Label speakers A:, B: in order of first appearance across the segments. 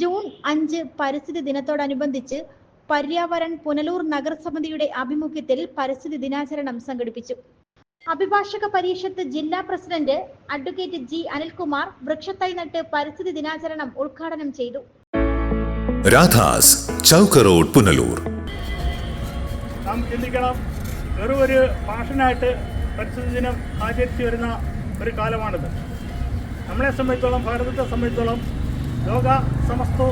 A: June അഞ്ച് പരിസ്ഥിതി ദിനത്തോടനുബന്ധിച്ച് പര്യാവരൺ പുനലൂർ നഗരസമിതിയുടെ ആഭിമുഖ്യത്തിൽ പരിസ്ഥിതി ദിനാചരണം സംഘടിപ്പിച്ചു. അഭിഭാഷക പരീക്ഷത്ത് ജില്ലാ പ്രസിഡന്റ് അഡ്വക്കേറ്റ് ജി അനിൽകുമാർ വൃക്ഷത്തൈ നട്ട് പരിസ്ഥിതി ദിനാചരണം ഉദ്ഘാടനം ചെയ്തു.
B: രാധാസ് ചൗക്കറോഡ് പുനലൂർ.
C: നാം ചിന്തിക്കണം വെറും ഒരു ഫാഷനായിട്ട് പരിസ്ഥിതി ദിനം ആചരിച്ചു വരുന്ന ഒരു കാലമാണിത്. നമ്മളെ സംബന്ധിച്ചോളം ഭാരതത്തെ സംബന്ധിച്ചോളം ലോക സമസ്തോ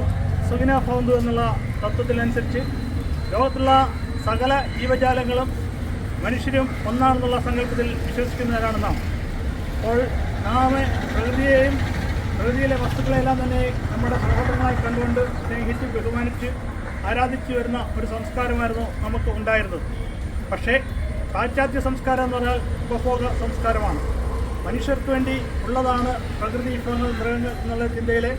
C: സുഖിന ഭവന്തു എന്നുള്ള തത്വത്തിനനുസരിച്ച് ലോകത്തുള്ള സകല ജീവജാലങ്ങളും മനുഷ്യരും ഒന്നാണെന്നുള്ള സങ്കല്പത്തിൽ വിശ്വസിക്കുന്നവരാണ് നാം. അപ്പോൾ നാം പ്രകൃതിയെയും പ്രകൃതിയിലെ വസ്തുക്കളെല്ലാം തന്നെ നമ്മുടെ സഹോദരങ്ങളായി കണ്ടുകൊണ്ട് സ്നേഹിച്ച് ബഹുമാനിച്ച് ആരാധിച്ചു വരുന്ന ഒരു സംസ്കാരമായിരുന്നു നമുക്ക് ഉണ്ടായിരുന്നത്. പക്ഷേ പാശ്ചാത്യ സംസ്കാരം എന്ന് പറഞ്ഞാൽ ഉപഭോഗ സംസ്കാരമാണ്. മനുഷ്യർക്ക് വേണ്ടി ഉള്ളതാണ് പ്രകൃതി വിഭവങ്ങൾ മൃഗങ്ങൾ എന്നുള്ള ചിന്തയിലെ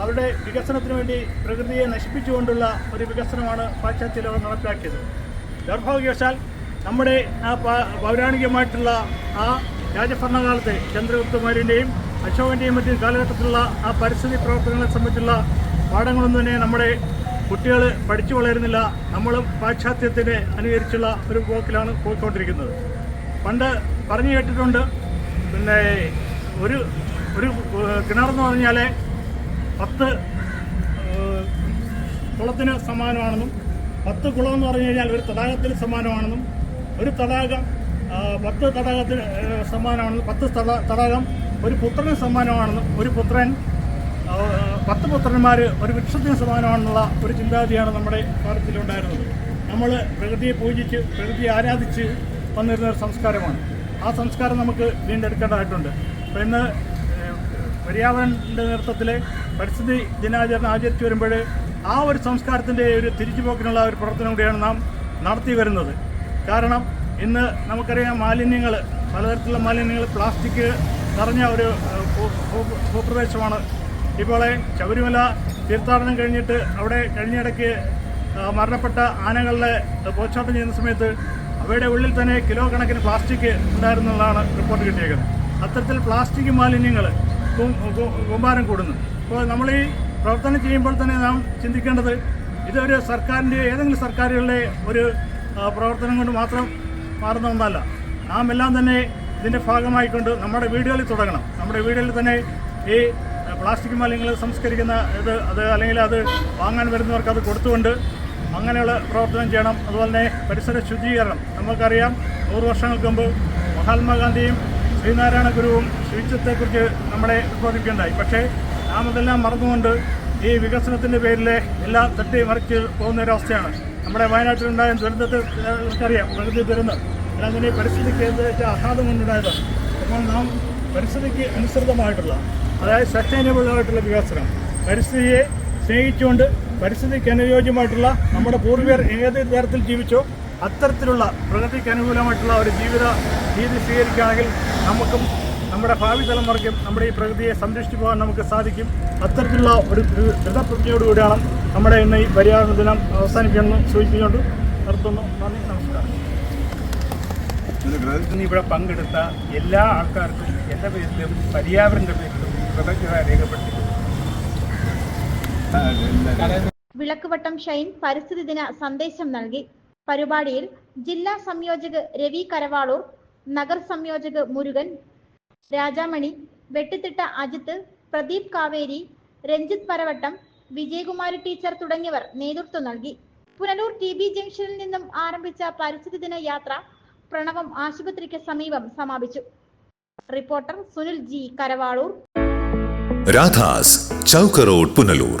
C: അവരുടെ വികസനത്തിന് വേണ്ടി പ്രകൃതിയെ നശിപ്പിച്ചുകൊണ്ടുള്ള ഒരു വികസനമാണ് പാശ്ചാത്യ ലോകം നടപ്പിലാക്കിയത്. ദൗർഭാഗ്യവശാൽ നമ്മുടെ ആ പൗരാണികമായിട്ടുള്ള ആ രാജഭരണകാലത്തെ ചന്ദ്രഗുപ്തമാരിന്റെയും അശോകന്റെയും മറ്റും കാലഘട്ടത്തിലുള്ള ആ പരിസ്ഥിതി പ്രവർത്തനങ്ങളെ സംബന്ധിച്ചുള്ള പാഠങ്ങളൊന്നും തന്നെ നമ്മുടെ കുട്ടികൾ പഠിച്ചു വളരുന്നില്ല. നമ്മളും പാശ്ചാത്യത്തിനെ അനുകരിച്ചുള്ള ഒരു പോക്കിലാണ് പോയിക്കൊണ്ടിരിക്കുന്നത്. പണ്ട് പറഞ്ഞു കേട്ടിട്ടുണ്ട് പിന്നെ ഒരു ഒരു കിണറെന്ന് പറഞ്ഞാൽ പത്ത് കുളത്തിന് സമാനമാണെന്നും പത്ത് കുളം എന്ന് പറഞ്ഞു കഴിഞ്ഞാൽ ഒരു തടാകത്തിന് സമാനമാണെന്നും ഒരു തടാകം പത്ത് തടാകത്തിന് സമാനമാണെന്നും പത്ത് തടാകം ഒരു പുത്രന് സമാനമാണെന്നും ഒരു പുത്രൻ പത്ത് പുത്രന്മാർ ഒരു വൃക്ഷത്തിന് സമാനമാണെന്നുള്ള ഒരു ചിന്താഗതിയാണ് നമ്മുടെ ഭാരതത്തിലുണ്ടായിരുന്നത് നമ്മൾ പ്രകൃതിയെ പൂജിച്ച് പ്രകൃതിയെ ആരാധിച്ച് വന്നിരുന്ന ഒരു സംസ്കാരമാണ്. ആ സംസ്കാരം നമുക്ക് വീണ്ടെടുക്കേണ്ടതായിട്ടുണ്ട്. അപ്പം ഇന്ന് ഏഹ്, പര്യാവരണന്റെ നേതൃത്വത്തിൽ പരിസ്ഥിതി ദിനാചരണം ആചരിച്ചു വരുമ്പോൾ ആ ഒരു സംസ്കാരത്തിന്റെ ഒരു തിരിച്ചുപോക്കിനുള്ള ഒരു പ്രവർത്തനം കൂടിയാണ് നാം നടത്തി വരുന്നത്. കാരണം ഇന്ന് നമുക്കറിയാം മാലിന്യങ്ങൾ പലതരത്തിലുള്ള മാലിന്യങ്ങൾ പ്ലാസ്റ്റിക് നിറഞ്ഞ ഒരു ഭൂപ്രദേശമാണ്. ഇപ്പോൾ ശബരിമല തീർത്ഥാടനം കഴിഞ്ഞിട്ട് അവിടെ കഴിഞ്ഞിടയ്ക്ക് മരണപ്പെട്ട ആനകളുടെ പോസ്റ്റ്മോർട്ടം ചെയ്യുന്ന സമയത്ത് അവയുടെ ഉള്ളിൽ തന്നെ കിലോ കണക്കിന് പ്ലാസ്റ്റിക് ഉണ്ടായിരുന്നുള്ളതാണ് റിപ്പോർട്ട് കിട്ടിയേക്കുന്നത്. അത്തരത്തിൽ പ്ലാസ്റ്റിക് മാലിന്യങ്ങൾ കൂമ്പാരം കൂടുന്നു. അപ്പോൾ നമ്മൾ ഈ പ്രവർത്തനം ചെയ്യുമ്പോൾ തന്നെ നാം ചിന്തിക്കേണ്ടത് ഇതൊരു സർക്കാരിന്റെ ഏതെങ്കിലും സർക്കാരുകളുടെ ഒരു പ്രവർത്തനം കൊണ്ട് മാത്രം മാറുന്ന ഒന്നല്ല. നാം എല്ലാം തന്നെ ഇതിന്റെ ഭാഗമായിക്കൊണ്ട് നമ്മുടെ വീടുകളിൽ തുടങ്ങണം. നമ്മുടെ വീടുകളിൽ തന്നെ ഈ പ്ലാസ്റ്റിക് മാലിന്യങ്ങൾ സംസ്കരിക്കുന്ന ഇത് അത് അല്ലെങ്കിൽ അത് വാങ്ങാൻ വരുന്നവർക്ക് അത് കൊടുത്തുകൊണ്ട് അങ്ങനെയുള്ള പ്രവർത്തനം ചെയ്യണം. അതുപോലെ തന്നെ പരിസര ശുചീകരണം. നമുക്കറിയാം നൂറ് വർഷങ്ങൾക്ക് മുമ്പ് മഹാത്മാഗാന്ധിയും ശ്രീനാരായണ ഗുരുവും ശുചിത്വത്തെക്കുറിച്ച് നമ്മളെ ഉദ്ബോധിക്കുകയുണ്ടായി പക്ഷേ നാം അതെല്ലാം മറന്നുകൊണ്ട് ഈ വികസനത്തിന്റെ പേരിൽ എല്ലാം തട്ടി മറിച്ച് പോകുന്ന ഒരവസ്ഥയാണ് നമ്മുടെ വയനാട്ടിലുണ്ടായ ദുരന്തത്തെ നമുക്കറിയാം പ്രകൃതി ദുരന്തം. ഈ പരിസ്ഥിതിക്ക് എതിരേറ്റ ആഘാതം കൊണ്ടുണ്ടായതാണ്? അപ്പോൾ നാം പരിസ്ഥിതിക്ക് അനുസൃതമായിട്ടുള്ള അതായത് സസ്റ്റൈനബിൾ ആയിട്ടുള്ള വികസനം പരിസ്ഥിതിയെ സ്നേഹിച്ചുകൊണ്ട് പരിസ്ഥിതിക്ക് അനുയോജ്യമായിട്ടുള്ള നമ്മുടെ പൂർവികർ ഏത് തരത്തിൽ ജീവിച്ചോ അത്തരത്തിലുള്ള പ്രകൃതിക്ക് അനുകൂലമായിട്ടുള്ള ഒരു ജീവിത രീതി സ്വീകരിക്കുകയാണെങ്കിൽ നമുക്കും നമ്മുടെ ഭാവി തലമുറയ്ക്കും നമ്മുടെ ഈ പ്രകൃതിയെ സംരക്ഷിച്ചു പോകാൻ നമുക്ക് സാധിക്കും. അത്തരത്തിലുള്ള ഒരു ദൃഢപ്രതിജ്ഞയോടുകൂടിയാണ് നമ്മുടെ ഇന്ന് ഈ പര്യാവരണ ദിനം അവസാനിക്കണമെന്ന് സൂചിപ്പിച്ചുകൊണ്ട് നിർത്തുന്നു. നന്ദി നമസ്കാരം.
D: ഇന്ന് ഇവിടെ പങ്കെടുത്ത എല്ലാ ആൾക്കാർക്കും എന്റെ പേരിലും പര്യാവരണന്റെ പേരിലും കൃതജ്ഞത രേഖപ്പെടുത്തി
A: വിളക്കുവട്ടം ഷൈൻ പരിസ്ഥിതി ദിന സന്ദേശം നൽകി. പരിപാടിയിൽ ജില്ലാ സംയോജക് രവി കരവാളൂർ നഗർ സംയോജക് മുരുകൻ രാജാമണി വെട്ടിത്തിട്ട അജിത്ത് പ്രദീപ് കാവേരി രഞ്ജിത് പരവട്ടം വിജയകുമാരി ടീച്ചർ തുടങ്ങിയവർ നേതൃത്വം നൽകി. പുനലൂർ ടി ബി ജംഗ്ഷനിൽ നിന്നും ആരംഭിച്ച പരിസ്ഥിതി ദിന യാത്ര പ്രണവം ആശുപത്രിക്ക് സമീപം സമാപിച്ചു. Reporter Sunil G Karavaloor.
B: Radhas Chowk road Punalur.